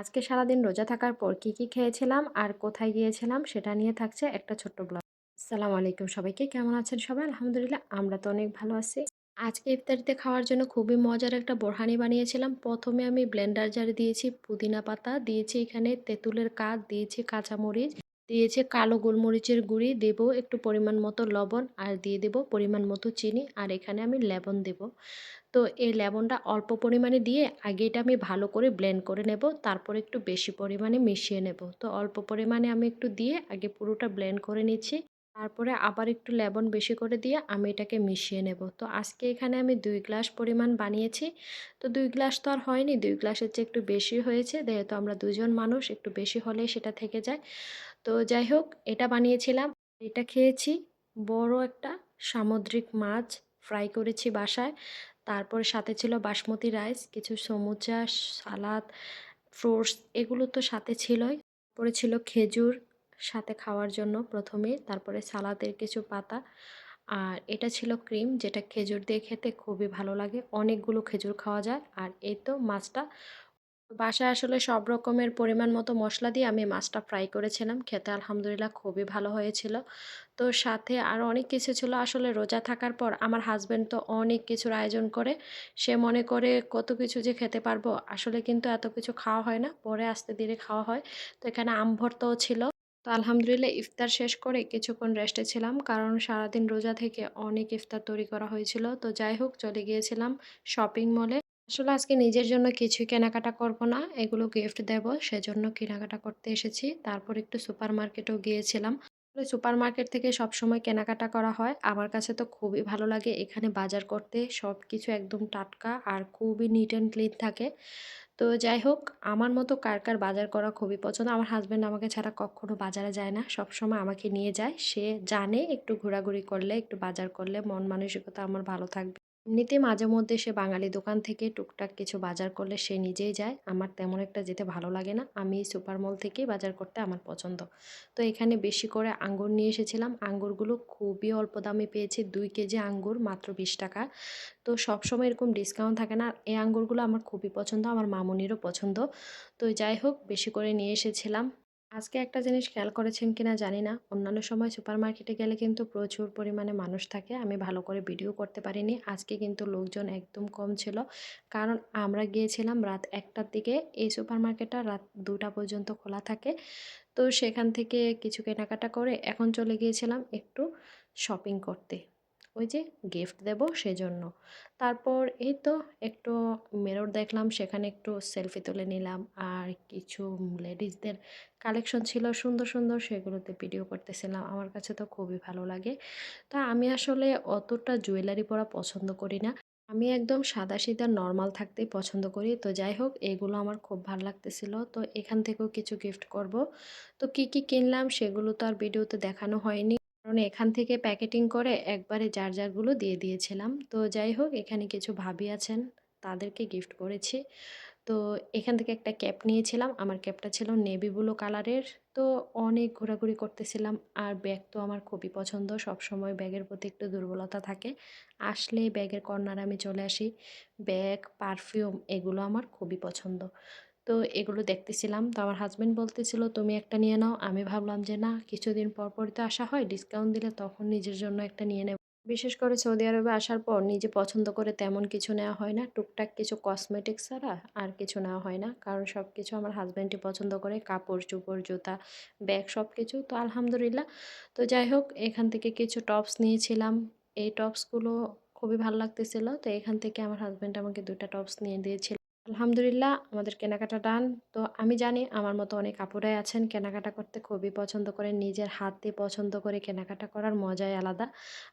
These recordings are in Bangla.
আজকে সারাদিন রোজা থাকার পর কি কি খেয়েছিলাম আর কোথায় গিয়েছিলাম সেটা নিয়ে থাকছে একটা ছোট্ট ব্লগ। আসসালামু আলাইকুম সবাইকে, কেমন আছেন সবাই? আলহামদুলিল্লাহ, আমরা তো অনেক ভালো আছি। আজকে ইফতারিতে খাওয়ার জন্য খুবই মজার একটা বোরহানি বানিয়েছিলাম। প্রথমে আমি ব্লেন্ডার জারে দিয়েছি পুদিনা পাতা, দিয়েছি এখানে তেঁতুলের কাঠ, দিয়েছি কাঁচামরিচ দিয়েছি কালো গোলমরিচের গুঁড়ি, দেব একটু পরিমাণ মতো লবণ আর দিয়ে দেব পরিমাণ মতো চিনি আর এখানে আমি লেবন দেব। তো এই লেমনটা অল্প পরিমাণে দিয়ে আগে এটা আমি ভালো করে ব্লেন্ড করে নেব, তারপর একটু বেশি পরিমাণে মিশিয়ে নেব। তো অল্প পরিমাণে আমি একটু দিয়ে আগে পুরোটা ব্লেন্ড করে নিচ্ছি, তারপরে আবার একটু লেবন বেশি করে দিয়ে আমি এটাকে মিশিয়ে নেব। তো আজকে এখানে আমি দুই গ্লাস পরিমাণ বানিয়েছি, তো দুই গ্লাস তো আর হয়নি, দুই গ্লাসের চেয়ে একটু বেশি হয়েছে, যেহেতু আমরা দুজন মানুষ, একটু বেশি হলেই সেটা থেকে যায়। তো যাই হোক, এটা বানিয়েছিলাম। এটা খেয়েছি। বড় একটা সামুদ্রিক মাছ ফ্রাই করেছি বাসায়। তারপরে সাথে ছিল বাসমতি রাইস কিছু সমুচা, সালাদ ফ্রুটস এগুলো তো সাথে ছিলই। তারপরে ছিল খেজুর সাথে খাওয়ার জন্য প্রথমে, তারপরে সালাদের কিছু পাতা। আর এটা ছিল ক্রিম যেটা খেজুর দিয়ে খেতে খুবই ভালো লাগে। অনেকগুলো খেজুর খাওয়া যায়। আর এই তো মাছটা বাসায় আসলে সব রকমের পরিমাণ মতো মশলা দিয়ে আমি মাছটা ফ্রাই করেছিলাম। খেতে আলহামদুলিল্লাহ খুবই ভালো হয়েছিল। তো সাথে আরও অনেক কিছু ছিল। আসলে রোজা থাকার পর আমার হাজব্যান্ড তো অনেক কিছুর আয়োজন করে। সে মনে করে, কত কিছু যে খেতে পারব, আসলে কিন্তু এত কিছু খাওয়া হয় না। পরে আস্তে ধীরে খাওয়া হয়। তো এখানে আম ভর্তাও ছিল। তো আলহামদুলিল্লাহ ইফতার শেষ করে কিছুক্ষণ রেস্টে ছিলাম। কারণ সারাদিন রোজা থেকে অনেক ইফতার তৈরি করা হয়েছিল। তো যাই হোক, চলে গিয়েছিলাম শপিং মলে আসলে আজকে নিজের জন্য কিছুই কেনাকাটা করব না। এগুলো গিফট দেব, সেজন্য কেনাকাটা করতে এসেছি। তারপর একটু সুপার মার্কেটেও গিয়েছিলাম। সুপার মার্কেট থেকে সবসময় কেনাকাটা করা হয়। আমার কাছে তো খুবই ভালো লাগে এখানে বাজার করতে। সব কিছু একদম টাটকা আর খুবই নিট অ্যান্ড ক্লিন থাকে। তো যাই হোক, আমার মতো কার কার বাজার করা খুবই পছন্দ। আমার হাজব্যান্ড আমাকে ছাড়া কখনো বাজারে যায় না। সব সময় আমাকে নিয়ে যায়। সে জানে একটু ঘোরাঘুরি করলে, একটু বাজার করলে মন মানসিকতা আমার ভালো থাকবে। এমনিতে মাঝে মধ্যে সে বাঙালি দোকান থেকে টুকটাক কিছু বাজার করলে সে নিজেই যায়। আমার তেমন একটা যেতে ভালো লাগে না। আমি সুপার মল থেকেই বাজার করতে আমার পছন্দ। তো এখানে বেশি করে আঙ্গুর নিয়ে এসেছিলাম। আঙ্গুরগুলো খুবই অল্প দামে পেয়েছি, দুই কেজি আঙ্গুর মাত্র বিশ টাকা। তো সবসময় এরকম ডিসকাউন্ট থাকে না। এই আঙ্গুরগুলো আমার খুবই পছন্দ, আমার মামুনিরও পছন্দ। তো যাই হোক, বেশি করে নিয়ে এসেছিলাম। আজকে একটা জিনিস খেয়াল করেছেন কিনা জানি না। অন্যান্য সময় সুপার মার্কেটে গেলে কিন্তু প্রচুর পরিমাণে মানুষ থাকে। আমি ভালো করে ভিডিও করতে পারিনি। আজকে কিন্তু লোকজন একদম কম ছিল। কারণ আমরা গিয়েছিলাম রাত একটার দিকে। এই সুপার মার্কেটটা রাত দুটা পর্যন্ত খোলা থাকে। তো সেখান থেকে কিছু কেনাকাটা করে এখন চলে গিয়েছিলাম একটু শপিং করতে। ওই যে গিফট দেব সেজন্য। তারপর এই তো একটু মেরর দেখলাম, সেখানে একটু সেলফি তুলে নিলাম। আর কিছু লেডিসদের কালেকশন ছিল সুন্দর সুন্দর, সেগুলোতে ভিডিও করতেছিলাম। আমার কাছে তো খুবই ভালো লাগে। তা আমি আসলে অতটা জুয়েলারি পরা পছন্দ করি না। আমি একদম সাদা সিধা নর্মাল থাকতেই পছন্দ করি। তো যাই হোক, এগুলো আমার খুব ভালো লাগতেছিল। তো এখান থেকেও কিছু গিফট করব। তো কি কি কিনলাম সেগুলো তো আর ভিডিওতে দেখানো হয়নি। কারণ এখান থেকে প্যাকেটিং করে একবারে যার, যারগুলো দিয়ে দিয়েছিলাম। তো যাই হোক, এখানে কিছু ভাবি আছেন, তাদেরকে গিফট করেছি। তো এখান থেকে একটা ক্যাপ নিয়েছিলাম। আমার ক্যাপটা ছিল নেভি ব্লু কালারের তো অনেক ঘোরাঘুরি করতেছিলাম। আর ব্যাগ তো আমার খুবই পছন্দ। সব সময় ব্যাগের প্রতি একটু দুর্বলতা থাকে। আসলেই ব্যাগের কর্নার আমি চলে আসি। ব্যাগ পারফিউম এগুলো আমার খুবই পছন্দ। তো এগুলো দেখতেছিলাম। তো আমার হাজব্যান্ড বলতেছিল, তুমি একটা নিয়ে নাও। আমি ভাবলাম যে, না, কিছুদিন পর পরই তো আসা হয় ডিসকাউন্ট দিলে তখন নিজের জন্য একটা নিয়ে নেব। বিশেষ করে সৌদি আরবে আসার পর নিজে পছন্দ করে তেমন কিছু নেওয়া হয় না। টুকটাক কিছু কসমেটিক্স ছাড়া আর কিছু নেওয়া হয় না। কারণ সব কিছু আমার হাজব্যান্ডই পছন্দ করে, কাপড়, চোপড়, জুতা ব্যাগ সব কিছু তো আলহামদুলিল্লাহ। তো যাই হোক, এখান থেকে কিছু টপস নিয়েছিলাম। এই টপসগুলো খুবই ভালো লাগতেছিল। তো এখান থেকে আমার হাজব্যান্ড আমাকে দুটা টপস নিয়ে দিয়েছিল। আলহামদুলিল্লাহ, আমাদের কেনাকাটা ডান। তো আমি জানি আমার মতো অনেক আপুরাই আছেন, কেনাকাটা করতে খুবই পছন্দ করেন, নিজের হাতে পছন্দ করে কেনাকাটা করার মজাই আলাদা।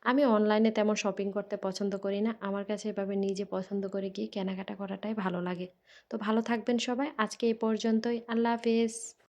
আমি অনলাইনে তেমন শপিং করতে পছন্দ করি না, আমার কাছে এভাবে নিজে পছন্দ করে গিয়ে কেনাকাটা করাটাই ভালো লাগে। তো ভালো থাকবেন সবাই, আজকে এই পর্যন্তই, আল্লাহ হাফিজ।